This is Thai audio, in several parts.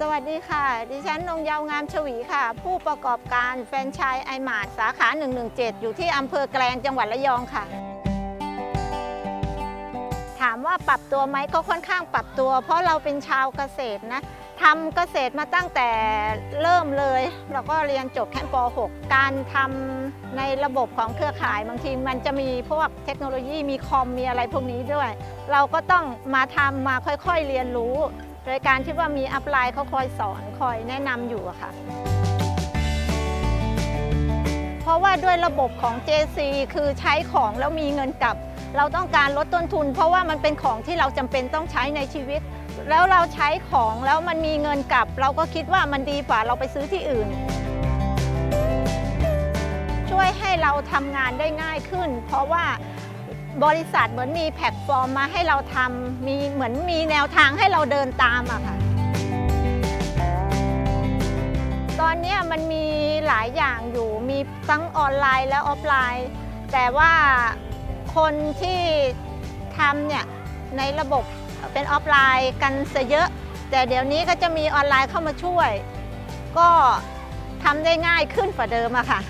สวัสดีค่ะ ดิฉันนงเยาวงามชวีค่ะ ผู้ประกอบการแฟรนไชส์ไอมาร์สาขา 117 อยู่ที่อำเภอแกลงจังหวัดระยองค่ะ ถามว่าปรับตัวไหมก็ค่อนข้างปรับตัว เพราะเราเป็นชาวเกษตรนะทำเกษตรมาตั้งแต่เริ่มเลยเราก็เรียนจบแค่ป .6 การทำในระบบของเครือข่ายบางทีมันจะมีพวกเทคโนโลยีมีคอมมีอะไรพวกนี้ด้วย เราก็ต้องมาทำมาค่อยๆเรียนรู้ โดยการที่ว่ามีอัพไลน์เขาคอยสอนคอยแนะนำอยู่อะค่ะ เพราะว่าด้วยระบบของ JC คือใช้ของแล้วมีเงินกลับ เราต้องการลดต้นทุน เพราะว่ามันเป็นของที่เราจำเป็นต้องใช้ในชีวิต แล้วเราใช้ของแล้วมันมีเงินกลับ เราก็คิดว่ามันดีกว่าเราไปซื้อที่อื่น ช่วยให้เราทำงานได้ง่ายขึ้น เพราะว่า บริษัทเหมือนมีแพลตฟอร์มมาให้เราทำมีเหมือนมีแนวทางให้เราเดินตามอะค่ะ ตอนเนี้ยมันมีหลายอย่างอยู่มีทั้งออนไลน์และออฟไลน์ แต่ว่าคนที่ทำเนี่ยในระบบเป็นออฟไลน์กันซะเยอะ แต่เดี๋ยวนี้ก็จะมีออนไลน์เข้ามาช่วย ก็ทำได้ง่ายขึ้นกว่าเดิมอะค่ะ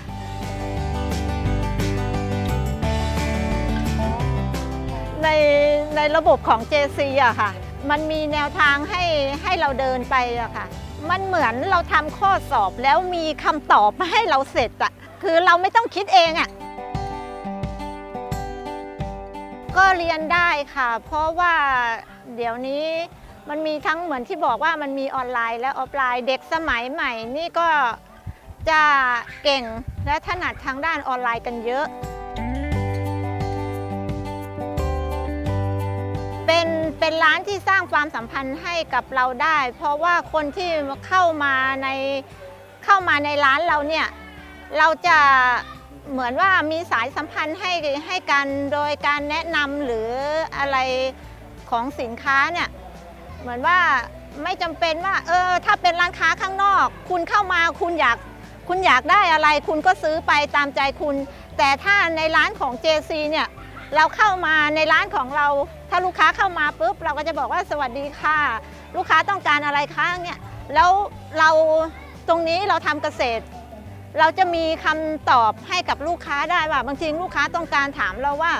ในในระบบของ JC อะค่ะ มันมีแนวทางให้ให้เราเดินไปอะค่ะ มันเหมือนเราทำข้อสอบแล้วมีคำตอบมาให้เราเสร็จอะคือเราไม่ต้องคิดเองอะก็เรียนได้ค่ะ เพราะว่าเดี๋ยวนี้มันมีทั้งเหมือนที่บอกว่ามันมีออนไลน์และออฟไลน์เด็กสมัยใหม่นี่ก็จะเก่งและถนัดทางด้านออนไลน์กันเยอะ เป็นเป็นร้านที่สร้างความสัมพันธ์ให้กับเราได้ เพราะว่าคนที่เข้ามาในเข้ามาในร้านเราเนี่ยเราจะเหมือนว่ามีสายสัมพันธ์ให้ให้กันโดยการแนะนำหรืออะไรของสินค้าเนี่ยเหมือนว่าไม่จำเป็นว่าเออถ้าเป็นร้านค้าข้างนอก คุณเข้ามาคุณอยากคุณอยากได้อะไร คุณก็ซื้อไปตามใจคุณ แต่ถ้าในร้านของ JC เนี่ย เราเข้ามาในร้านของเรา ถ้าลูกค้าเข้ามาปุ๊บเราก็จะบอกว่าสวัสดีค่ะ ลูกค้าต้องการอะไรคะเนี่ยแล้วเราตรงนี้เราทำเกษตร เราจะมีคำตอบให้กับลูกค้าได้ว่าบางทีลูกค้าต้องการถามเราว่า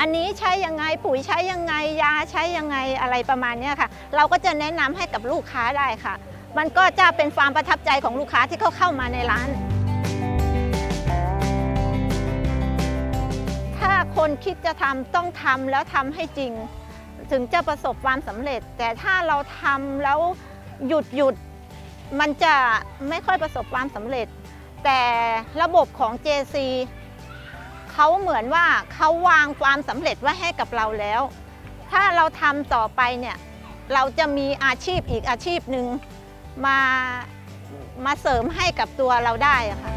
อันนี้ใช้ยังไงปุ๋ยใช้ยังไงยาใช้ยังไงอะไรประมาณนี้ค่ะ เราก็จะแนะนำให้กับลูกค้าได้ค่ะ มันก็จะเป็นความประทับใจของลูกค้าที่เขาเข้ามาในร้าน คนคิดจะทำต้องทำแล้วทำให้จริง ถึงจะประสบความสำเร็จ แต่ถ้าเราทำแล้วหยุดหยุดมันจะไม่ค่อยประสบความสำเร็จ แต่ระบบของ JC เขาเหมือนว่าเขาวางความสำเร็จไว้ให้กับเราแล้ว ถ้าเราทำต่อไปเนี่ยเราจะมีอาชีพอีกอาชีพหนึ่งมามาเสริมให้กับตัวเราได้ค่ะ